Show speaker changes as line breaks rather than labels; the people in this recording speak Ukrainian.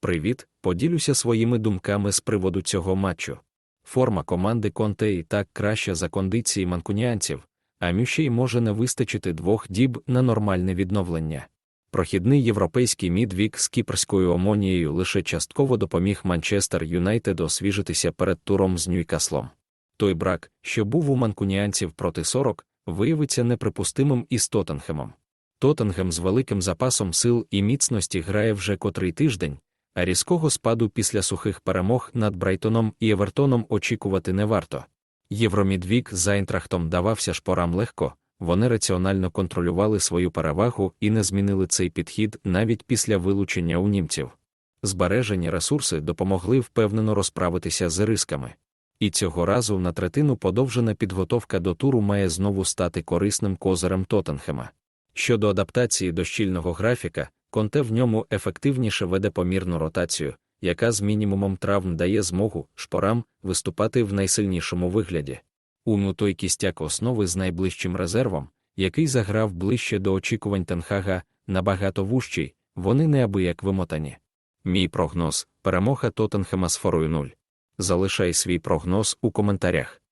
Привіт, поділюся своїми думками з приводу цього матчу. Форма команди Конте і так краща за кондиції манкуніанців, а Мющей може не вистачити двох діб на нормальне відновлення. Прохідний європейський мідвік з кіпрською омонією лише частково допоміг Манчестер Юнайтед освіжитися перед туром з Ньюкаслом. Той брак, що був у манкуніанців проти 40, виявиться неприпустимим із Тоттенхемом. Тоттенгем з великим запасом сил і міцності грає вже котрий тиждень, а різкого спаду після сухих перемог над Брайтоном і Евертоном очікувати не варто. Євромідвік з Айнтрахтом давався шпорам легко, вони раціонально контролювали свою перевагу і не змінили цей підхід навіть після вилучення у німців. Збережені ресурси допомогли впевнено розправитися з рисками. І цього разу на третину подовжена підготовка до туру має знову стати корисним козирем Тоттенхема. Щодо адаптації до щільного графіка, Конте в ньому ефективніше веде помірну ротацію, яка з мінімумом травм дає змогу шпорам виступати в найсильнішому вигляді. Уну той кістяк основи з найближчим резервом, який заграв ближче до очікувань Тенхага, набагато вужчий, вони неабияк вимотані. Мій прогноз перемога Тоттенхема з форою 0. Залишай свій прогноз у коментарях.